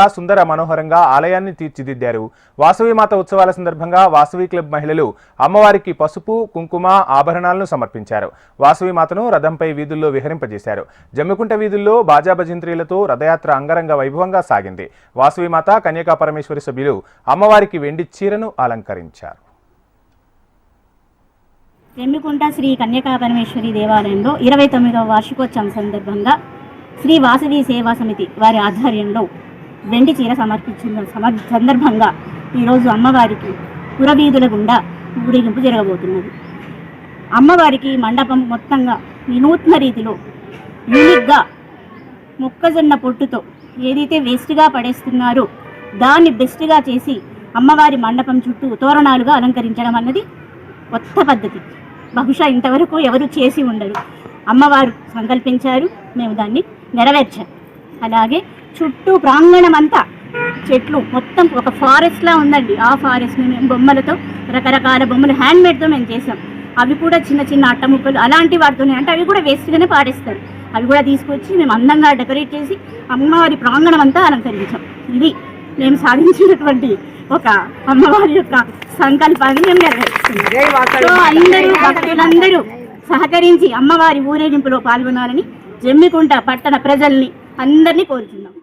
సుందర మనోహరంగా ఆలయాన్ని తీర్చిదిద్దారు. వాసవి మాత ఉత్సవాల సందర్భంగా వాసవి క్లబ్ మహిళలు అమ్మవారికి పసుపు కుంకుమ ఆభరణాలను సమర్పించారు. వాసవి మాతను రథంపై వీధుల్లో విహరింపజేశారు. జమ్మికుంట వీధుల్లో బాజా భజంత్రీలతో రథయాత్ర అంగరంగ వైభవంగా సాగింది. వాసవి మాత కన్యకా పరమేశ్వరి సభ్యులు అమ్మవారికి వెండి చీరను అలంకరించారు. జమ్మికుంట శ్రీ కన్యకా పరమేశ్వరి దేవాలయంలో ఇరవై తొమ్మిదవ వార్షికోత్సవం సందర్భంగా శ్రీ వాసవి సేవా సమితి వారి ఆధ్వర్యంలో వెండి చీర సమర్పించిన సమ సందర్భంగా ఈరోజు అమ్మవారికి పురవీధుల గుండా ఊరేగింపు జరగబోతున్నది. అమ్మవారికి మండపం మొత్తంగా వినూత్న రీతిలో యూనిక్గా మొక్కజొన్న పొట్టుతో ఏదైతే వేస్ట్గా పడేస్తున్నారో దాన్ని బెస్ట్గా చేసి అమ్మవారి మండపం చుట్టూ తోరణాలుగా అలంకరించడం అన్నది కొత్త పద్ధతి. బహుశా ఇంతవరకు ఎవరు చేసి ఉండరు. అమ్మవారు సంకల్పించారు. మేము దాన్ని నెరవేర్చాం. అలాగే చుట్టూ ప్రాంగణం అంతా చెట్లు మొత్తం ఒక ఫారెస్ట్లా ఉందండి. ఆ ఫారెస్ట్ని మేము బొమ్మలతో రకరకాల బొమ్మలు హ్యాండ్మేడ్తో మేము చేసాం అవి కూడా చిన్న చిన్న అట్టముక్కలు అలాంటి వాటితోనే అంటే అవి కూడా వేస్ట్గానే పాడేస్తారు అవి కూడా తీసుకొచ్చి మేము అందంగా డెకరేట్ చేసి అమ్మవారి ప్రాంగణం అంతా అలంకరించాం. ఇది మేము సాధించినటువంటి ఒక అమ్మవారి యొక్క సంకల్పాన్ని మేము నెరవేరుస్తున్నాం అందరూ భక్తులందరూ సహకరించి అమ్మవారి ఊరేగింపులో పాల్గొనాలని జమ్మికుంట పట్టణ ప్రజల్ని అందరినీ కోరుతున్నాం